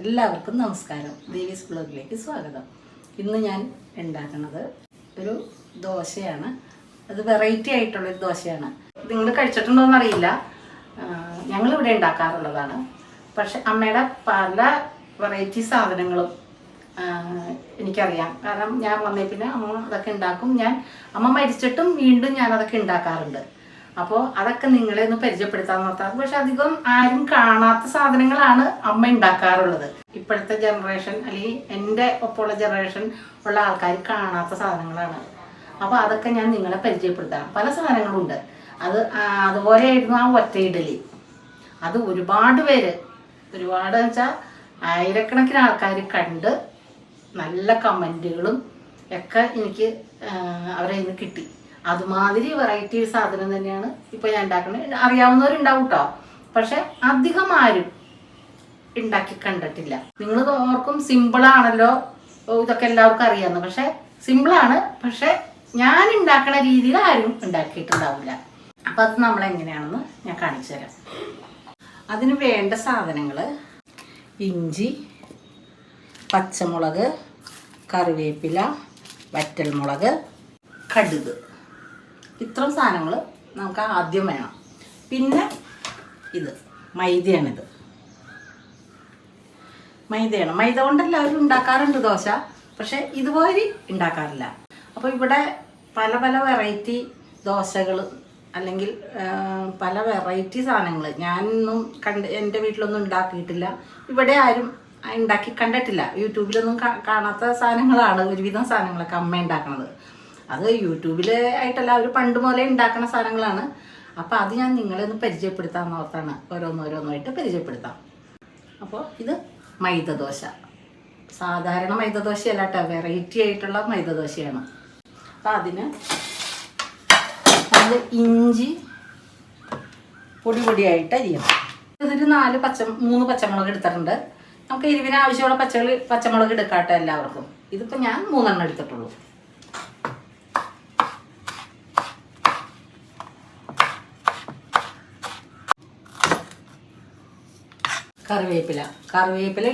എല്ലാവർക്കും നമസ്കാരം. ദേവീസ് ബ്ലോഗിലേക്ക് സ്വാഗതം. ഇന്ന് ഞാൻ ഉണ്ടാക്കുന്നത് ഒരു ദോശയാണ്. അത് വെറൈറ്റി ആയിട്ടുള്ളൊരു ദോശയാണ്. നിങ്ങൾ കഴിച്ചിട്ടുണ്ടോയെന്ന് അറിയില്ല ഞങ്ങളിവിടെ ഉണ്ടാക്കാറുള്ളതാണ്. പക്ഷെ അമ്മയുടെ പല വെറൈറ്റി സാധനങ്ങളും എനിക്കറിയാം. കാരണം ഞാൻ വന്നേ പിന്നെ അമ്മ അതൊക്കെ ഉണ്ടാക്കും. ഞാൻ അമ്മ മരിച്ചിട്ടും വീണ്ടും ഞാൻ അതൊക്കെ ഉണ്ടാക്കാറുണ്ട്. അപ്പോൾ അതൊക്കെ നിങ്ങളെ ഒന്ന് പരിചയപ്പെടുത്താൻ നോക്കാം. പക്ഷെ അധികം ആരും കാണാത്ത സാധനങ്ങളാണ് അമ്മ ഉണ്ടാക്കാറുള്ളത്. ഇപ്പോഴത്തെ ജനറേഷൻ അല്ലെങ്കിൽ എന്റെ ഒപ്പമുള്ള ജനറേഷൻ ഉള്ള ആൾക്കാർ കാണാത്ത സാധനങ്ങളാണ്. അപ്പോൾ അതൊക്കെ ഞാൻ നിങ്ങളെ പരിചയപ്പെടുത്താം. പല സാധനങ്ങളുണ്ട്. അത് അതുപോലെ അതുപോലെയായിരുന്നു ആ ഇഡലി അത് ഒരുപാട് പേര് ഒരുപാട് വെച്ചാൽ ആയിരക്കണക്കിന് ആൾക്കാർ കണ്ട് നല്ല കമന്റുകളും ഒക്കെ എനിക്ക് അവരെ നിന്ന് കിട്ടി. അതുമാതിരി വെറൈറ്റി സാധനം തന്നെയാണ് ഇപ്പോൾ ഞാൻ ഉണ്ടാക്കുന്നത് അറിയാവുന്നവരുണ്ടാവും കേട്ടോ പക്ഷെ അധികം ആരും ഉണ്ടാക്കി കണ്ടിട്ടില്ല. നിങ്ങൾ ഓർക്കും സിമ്പിളാണല്ലോ ഇതൊക്കെ എല്ലാവർക്കും അറിയാമെന്ന് പക്ഷെ സിമ്പിളാണ് പക്ഷെ ഞാൻ ഉണ്ടാക്കണ രീതിയിൽ ആരും ഉണ്ടാക്കിയിട്ടുണ്ടാവില്ല. അപ്പം അത് നമ്മൾ എങ്ങനെയാണെന്ന് ഞാൻ കാണിച്ചു തരാം. അതിന് വേണ്ട സാധനങ്ങൾ ഇഞ്ചി പച്ചമുളക് കറിവേപ്പില വറ്റൽമുളക് കടുക്. ഇത്രയും സാധനങ്ങൾ നമുക്ക് ആദ്യം വേണം. പിന്നെ ഇത് മൈദയാണിത്. മൈദയാണ്. മൈദ കൊണ്ട് എല്ലാവരും ഉണ്ടാക്കാറുണ്ട് ദോശ പക്ഷെ ഇതുപോലെ ഉണ്ടാക്കാറില്ല. അപ്പോൾ ഇവിടെ പല പല വെറൈറ്റി ദോശകൾ അല്ലെങ്കിൽ പല വെറൈറ്റി സാധനങ്ങൾ ഞാനൊന്നും കണ്ട് എന്റെ വീട്ടിലൊന്നും ഉണ്ടാക്കിയിട്ടില്ല. ഇവിടെ ആരും ഉണ്ടാക്കി കണ്ടിട്ടില്ല. യൂട്യൂബിലൊന്നും കാണാത്ത സാധനങ്ങളാണ് ഒരുവിധം സാധനങ്ങളൊക്കെ അമ്മ ഉണ്ടാക്കണത്. അത് യൂട്യൂബിൽ ആയിട്ടല്ല അവർ പണ്ട് മുതലേ ഉണ്ടാക്കുന്ന സാധനങ്ങളാണ്. അപ്പോൾ അത് ഞാൻ നിങ്ങളെ ഒന്ന് പരിചയപ്പെടുത്താൻ ഓർത്താണ് ഓരോന്നോരോന്നായിട്ട് പരിചയപ്പെടുത്താം. അപ്പോൾ ഇത് മൈദദോശ. സാധാരണ മൈദദോശയല്ല കേട്ടോ വെറൈറ്റി ആയിട്ടുള്ള മൈദദോശയാണ്. അപ്പം അതിന് നമ്മൾ ഇഞ്ചി പൊടി പൊടിയായിട്ട് അരിയണം. ഇതൊരു നാല് പച്ച മൂന്ന് പച്ചമുളക് എടുത്തിട്ടുണ്ട്. നമുക്ക് എരിവിന് ആവശ്യമുള്ള പച്ചകളി പച്ചമുളക് എടുക്കാട്ടെ എല്ലാവർക്കും. ഇതിപ്പോൾ ഞാൻ മൂന്നെണ്ണം എടുത്തിട്ടുള്ളൂ. കറിവേപ്പില. കറിവേപ്പില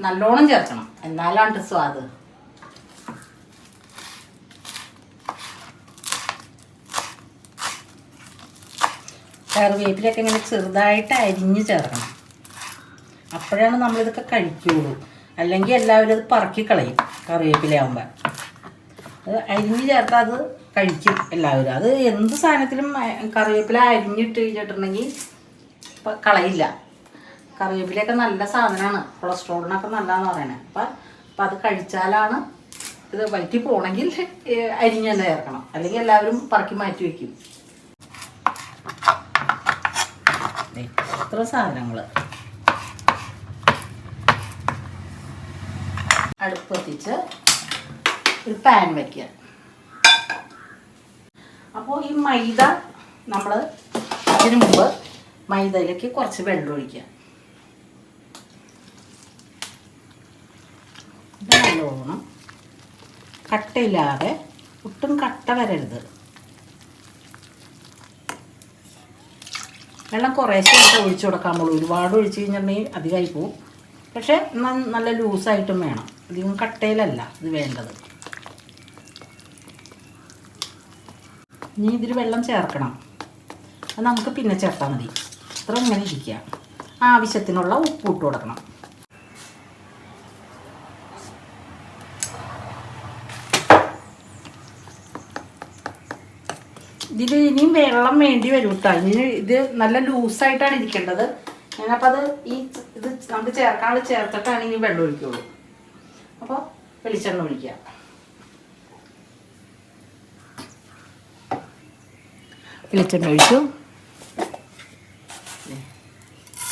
നല്ലോണം ചേർക്കണം. എന്നാലാണ് സ്വാദ്. കറിവേപ്പിലൊക്കെ ഇങ്ങനെ ചെറുതായിട്ട് അരിഞ്ഞ് ചേർക്കണം. അപ്പോഴാണ് നമ്മളിതൊക്കെ കഴിക്കുള്ളൂ. അല്ലെങ്കിൽ എല്ലാവരും അത് പറക്കി കളയും കറിവേപ്പിലയാകുമ്പോൾ അത് അരിഞ്ഞ് ചേർത്താൽ അത് കഴിക്കും എല്ലാവരും. അത് എന്ത് സാധനത്തിലും കറിവേപ്പില അരിഞ്ഞിട്ട് കഴിഞ്ഞിട്ടുണ്ടെങ്കിൽ കളയില്ല. കറിവേപ്പിലയൊക്കെ നല്ല സാധനമാണ് കൊളസ്ട്രോളിനൊക്കെ നല്ലതെന്ന് പറയണത് അപ്പം അപ്പം അത് കഴിച്ചാലാണ് ഇത് വയറ്റി പോകണമെങ്കിൽ അരിഞ്ഞ് തന്നെ ചേർക്കണം. അല്ലെങ്കിൽ എല്ലാവരും പറക്കി മാറ്റി വയ്ക്കും എത്ര സാധനങ്ങൾ അടുപ്പത്തിച്ച് ഒരു പാൻ വയ്ക്കുക അപ്പോൾ ഈ മൈദ നമ്മൾ അതിനു മുമ്പ് മൈദയിലേക്ക് കുറച്ച് വെള്ളം ഒഴിക്കുക ഇത് നല്ലോണം കട്ടയില്ലാതെ ഒട്ടും കട്ട വരരുത്. വെള്ളം കുറേശ്ശെ ഒഴിച്ചു കൊടുക്കാൻ ഒരുപാട് ഒഴിച്ച് കഴിഞ്ഞിട്ടുണ്ടെങ്കിൽ അധികമായി പോവും. പക്ഷേ നല്ല ലൂസായിട്ടും വേണം. അധികം കട്ടയിലല്ല ഇത് വേണ്ടത്. ഇനി ഇതിൽ വെള്ളം ചേർക്കണം. അത് നമുക്ക് പിന്നെ ചേർത്താൽ മതി. അത്ര ഇങ്ങനെ ഇരിക്കുക. ആവശ്യത്തിനുള്ള ഉപ്പ് ഇട്ട് കൊടുക്കണം. ഇതിൽ ഇനിയും വെള്ളം വേണ്ടി വരും കേട്ടോ ഇനി ഇത് നല്ല ലൂസായിട്ടാണ് ഇരിക്കേണ്ടത്. ഞാനപ്പോൾ അത് ഈ ഇത് നമുക്ക് ചേർക്കാനുള്ള ചേർത്തിട്ടാണ് ഇനി വെള്ളം ഒഴിക്കുള്ളൂ. അപ്പോൾ വെളിച്ചെണ്ണ ഒഴിക്കുക. വെളിച്ചെണ്ണ ഒഴിച്ചു.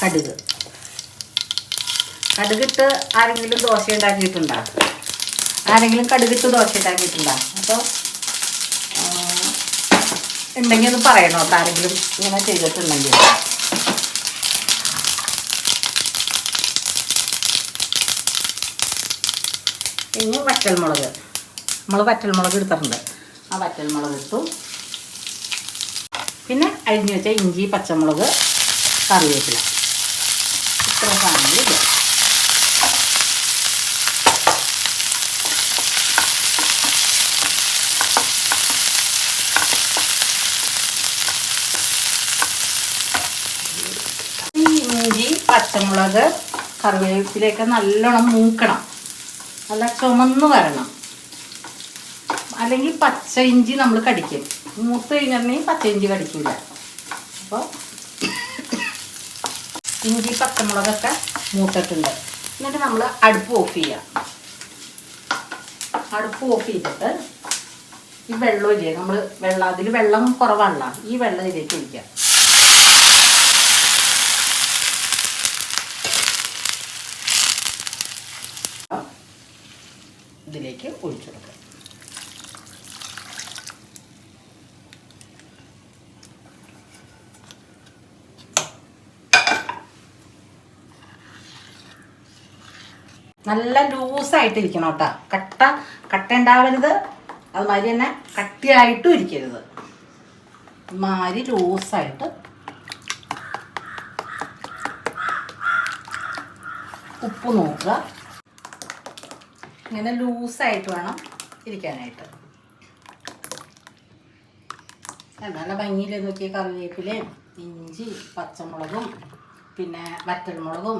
കടുക്. കടുകിട്ട് ആരെങ്കിലും ദോശ ഉണ്ടാക്കിയിട്ടുണ്ടോ? ആരെങ്കിലും കടുകിട്ട് ദോശ ഉണ്ടാക്കിയിട്ടുണ്ടോ? അപ്പോൾ ഉണ്ടെങ്കിൽ ഒന്ന് പറയണോ ആരെങ്കിലും ഇങ്ങനെ ചെയ്തിട്ടുണ്ടെങ്കിൽ. ഇനി വറ്റൽമുളക്. നമ്മൾ വറ്റൽമുളക് എടുത്തിട്ടുണ്ട്. ആ വറ്റൽമുളക് ഇട്ടു. പിന്നെ അരിഞ്ഞു വെച്ച ഇഞ്ചി പച്ചമുളക് കറിവേപ്പില. ഇത്ര സാധനങ്ങൾ പച്ചമുളക് കറിവേപ്പിലയൊക്കെ നല്ലോണം മൂക്കണം. നല്ല ചുമന്ന് വരണം. അല്ലെങ്കിൽ പച്ച ഇഞ്ചി നമ്മൾ കടിക്കും. മൂത്ത് കഴിഞ്ഞിട്ടുണ്ടെങ്കിൽ പച്ച ഇഞ്ചി കടിക്കില്ല അപ്പോൾ ഇഞ്ചി പച്ചമുളകൊക്കെ മൂത്തിട്ടുണ്ട്. എന്നിട്ട് നമ്മൾ അടുപ്പ് ഓഫ് ചെയ്യാം അടുപ്പ് ഓഫ് ചെയ്തിട്ട് ഈ വെള്ളം ഇല്ലേ നമ്മൾ വെള്ളം അതിൽ വെള്ളം കുറവാണല്ലോ. ഈ വെള്ളം ഇതിലേക്ക് ഒഴിക്കാം ഇതിലേക്ക് ഒഴിച്ചെടുക്കുക നല്ല ലൂസായിട്ട് ഇരിക്കണം കേട്ടോ. കട്ട കട്ട ഉണ്ടാവരുത്. അതുമാതിരി തന്നെ കട്ടിയായിട്ടും ഇരിക്കരുത്. മാതിരി ലൂസായിട്ട്. ഉപ്പ് നോക്കുക. ഇങ്ങനെ ലൂസായിട്ട് വേണം ഇരിക്കാനായിട്ട്. നല്ല ഭംഗിയിൽ നോക്കിയ കറിവേപ്പിലയും ഇഞ്ചി പച്ചമുളകും പിന്നെ വറ്റൽമുളകും.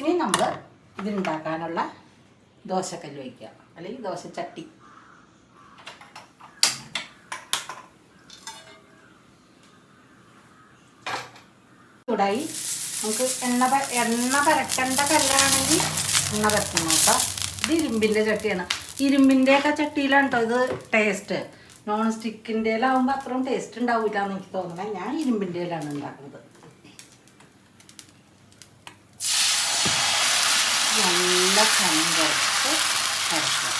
ഇനി നമ്മൾ ഇതുണ്ടാക്കാനുള്ള ദോശക്കല്ല് വയ്ക്കുക അല്ലെങ്കിൽ ദോശച്ചട്ടി ചൂടായി. നമുക്ക് എണ്ണ എണ്ണ പരക്കേണ്ട കല്ലാണെങ്കിൽ എണ്ണ പരത്തണം കേട്ടോ. ഇത് ഇരുമ്പിന്റെ ചട്ടിയാണ്. ഇരുമ്പിന്റെയൊക്കെ ചട്ടിയിലാണ് കേട്ടോ ഇത് ടേസ്റ്റ് നോൺ സ്റ്റിക്കിന്റെലാവുമ്പോൾ അത്രയും ടേസ്റ്റ് ഉണ്ടാവില്ല എന്ന് എനിക്ക് തോന്നുന്നത് ഞാൻ ഇരുമ്പിന്റെയിലാണ് ഉണ്ടാക്കുന്നത്. നല്ല കനം കുറച്ച് അരക്കുക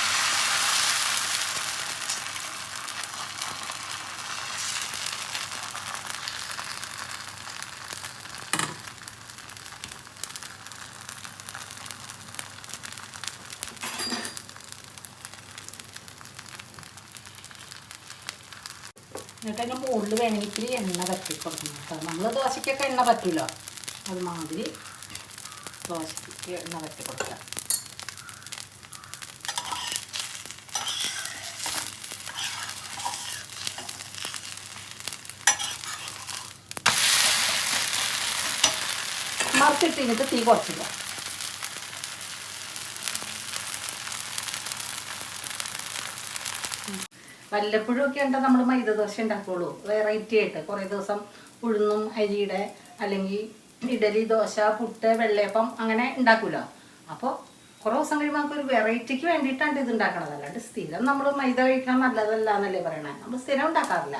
എന്നിട്ട് അതിന്റെ മുകളിൽ വേണമെങ്കിൽ ഇത്തിരി എണ്ണ പറ്റി കൊടുക്കണം കേട്ടോ. നമ്മൾ ദോശയ്ക്കൊക്കെ എണ്ണ പറ്റുമല്ലോ അതുമാതിരി ദോശയ്ക്ക് എണ്ണ പറ്റി കൊടുക്കാം. മറിച്ചിട്ട് ഇതിനൊക്കെ തീ കുറച്ചില്ല വല്ലപ്പോഴും ഒക്കെ ഉണ്ടോ നമ്മൾ മൈദ ദോശ ഉണ്ടാക്കുള്ളൂ. വെറൈറ്റി ആയിട്ട്. കുറേ ദിവസം ഉഴുന്നും അരിയുടെ അല്ലെങ്കിൽ ഇഡലി ദോശ പുട്ട് വെള്ളയപ്പം അങ്ങനെ ഉണ്ടാക്കുമല്ലോ അപ്പോൾ കുറേ ദിവസം കഴിയുമ്പോൾ നമുക്ക് ഒരു വെറൈറ്റിക്ക് വേണ്ടിയിട്ടാണ് ഇത് ഉണ്ടാക്കണത്. അല്ലാണ്ട് സ്ഥിരം നമ്മൾ മൈദ കഴിക്കാൻ നല്ലതല്ല എന്നല്ലേ പറയണേ. നമ്മൾ സ്ഥിരം ഉണ്ടാക്കാറില്ല.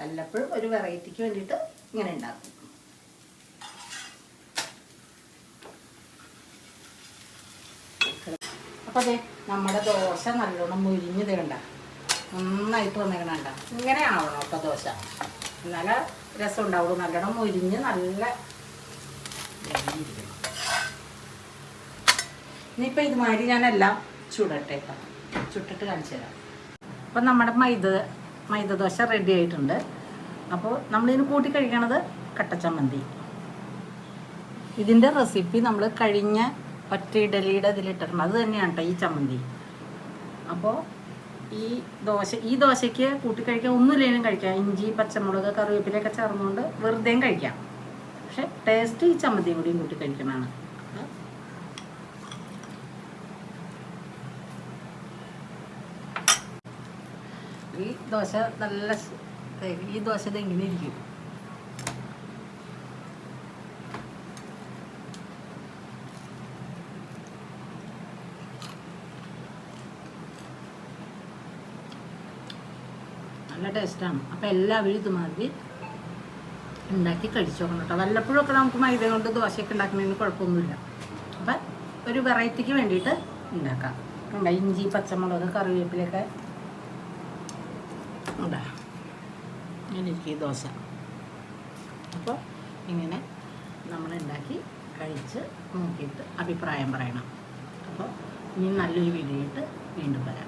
വല്ലപ്പോഴും ഒരു വെറൈറ്റിക്ക് വേണ്ടിയിട്ട് ഇങ്ങനെ ഉണ്ടാക്കും. അപ്പോൾ അതെ നമ്മുടെ ദോശ നല്ലോണം മുരിഞ്ഞ് തേണ്ട നന്നായിട്ട് വന്നേക്കണ കണ്ട ഇങ്ങനെ ആവണം കേട്ടോ ദോശ. എന്നാലേ രസം ഉണ്ടാവുള്ളൂ നല്ലോണം മുരിഞ്ഞ് നല്ല. ഇനിയിപ്പോൾ ഇതുമാതിരി ഞാനെല്ലാം ചുടട്ടേക്കാം ചുട്ടിട്ട് കാണിച്ചു തരാം. അപ്പം നമ്മുടെ മൈദ മൈദ ദോശ റെഡി ആയിട്ടുണ്ട്. അപ്പോൾ നമ്മളിതിന് കൂട്ടി കഴിക്കണത് കട്ടച്ചമ്മന്തി. ഇതിന്റെ റെസിപ്പി നമ്മൾ കഴിഞ്ഞ ഒറ്റ ഇഡലിയുടെ ഇതിലിട്ടിട്ടുണ്ട്. അത് തന്നെയാണ് കേട്ടോ ഈ ചമ്മന്തി. അപ്പോൾ ഈ ദോശ ഈ ദോശയ്ക്ക് കൂട്ടി കഴിക്കാൻ ഒന്നുമില്ലെങ്കിലും കഴിക്കാം. ഇഞ്ചി പച്ചമുളക് കറിവേപ്പിലൊക്കെ ചേർന്നുകൊണ്ട് വെറുതെയും കഴിക്കാം. പക്ഷെ ടേസ്റ്റ് ഈ ചമ്മന്തിയും കൂടിയും കൂട്ടി കഴിക്കണമാണ് ഈ ദോശ നല്ല ഈ ദോശ ഇത് ഇരിക്കും? നല്ല ടേസ്റ്റാണ്. അപ്പോൾ എല്ലാവരും ഇതുമാതിരി ഉണ്ടാക്കി കഴിച്ചു നോക്കണം കേട്ടോ. വല്ലപ്പോഴും ഒക്കെ നമുക്ക് മൈദ കൊണ്ട് ദോശയൊക്കെ ഉണ്ടാക്കുന്നതിന് കുഴപ്പമൊന്നുമില്ല. അപ്പം ഒരു വെറൈറ്റിക്ക് വേണ്ടിയിട്ട് ഉണ്ടാക്കാം. ഉണ്ടാ ഇഞ്ചി പച്ചമുളക് കറിവേപ്പിലൊക്കെ ഉണ്ടാ ഈ ദോശ. അപ്പോൾ ഇങ്ങനെ നമ്മൾ ഉണ്ടാക്കി കഴിച്ച് നോക്കിയിട്ട് അഭിപ്രായം പറയണം. അപ്പോൾ ഇനി നല്ലൊരു വീഡിയോ ഇട്ട് വീണ്ടും വരാം.